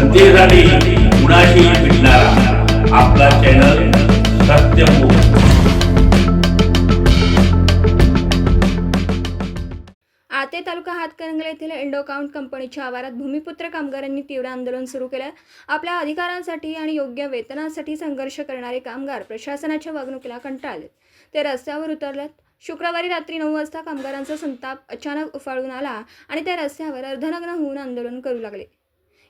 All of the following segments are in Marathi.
जनतेसाठी कुणाशी भेटणारा. आपला चॅनल सत्यमुख आते तालुका हातकणंगले येथील इंडोकाउंट कंपनीच्या आवारात भूमिपुत्र कामगारांनी तीव्र आंदोलन सुरू केलं. आपल्या अधिकारांसाठी आणि योग्य वेतनासाठी संघर्ष करणारे कामगार प्रशासनाच्या वागणुकीला कंटाळले. ते रस्त्यावर उतरलेत. शुक्रवारी रात्री नऊ वाजता कामगारांचा संताप अचानक उफाळून आला आणि ते रस्त्यावर अर्धनग्न होऊन आंदोलन करू लागले.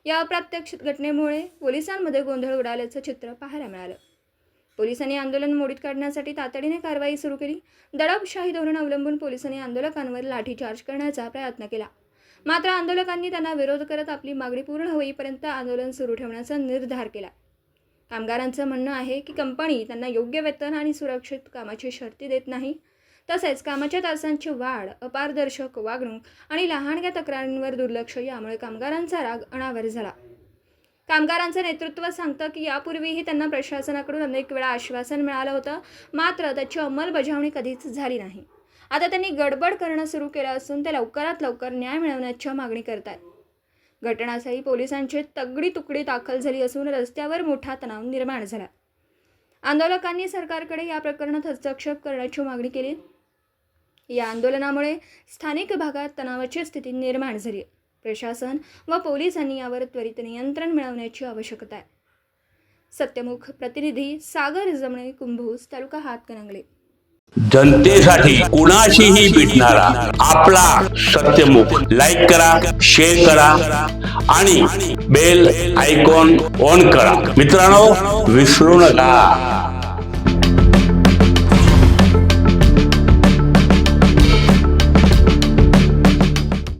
या अप्रत्यक्ष घटनेमुळे पोलिसांमध्ये गोंधळ उडाल्याचं चित्र पाहायला मिळालं. पोलिसांनी आंदोलन मोडीत काढण्यासाठी तातडीने कारवाई सुरू केली. दडपशाही धोरण अवलंबून पोलिसांनी आंदोलकांवर लाठीचार्ज करण्याचा प्रयत्न केला. मात्र आंदोलकांनी त्यांना विरोध करत आपली मागणी पूर्ण होईपर्यंत आंदोलन सुरू ठेवण्याचा निर्धार केला. कामगारांचं म्हणणं आहे की कंपनी त्यांना योग्य वेतन आणि सुरक्षित कामाची शर्ती देत नाही. तसेच कामाच्या तासांची वाढ अपारदर्शक वागणूक आणि लहानग्या तक्रारींवर दुर्लक्ष यामुळे कामगारांचा राग अनावर झाला. कामगारांचं नेतृत्व सांगतं की यापूर्वीही त्यांना प्रशासनाकडून अनेक वेळा आश्वासन मिळालं होतं मात्र त्याची अंमलबजावणी कधीच झाली नाही. आता त्यांनी गडबड करणं सुरू केलं असून ते लवकरात लवकर न्याय मिळवण्याची मागणी करत आहेत घटनास्थळी पोलिसांची तगडी तुकडी दाखल झाली असून रस्त्यावर मोठा तणाव निर्माण झाला. आंदोलकांनी सरकारकडे या प्रकरणात हस्तक्षेप करण्याची मागणी केली. या आंदोलनामुळे स्थानिक भागात तणावाची स्थिती निर्माण झाली. प्रशासन व पोलिसांनी यावर त्वरित नियंत्रण मिळवण्याची आवश्यकता आहे. सत्यमुख प्रतिनिधी सागर जमणे कुंभोज तालुका हातकणंगले. जनतेसाठी कुणाशीही भेटणारा आपला सत्यमुख लाईक करा शेअर करा आणि बेल आयकॉन ऑन करा. मित्रांनो विसरू नका.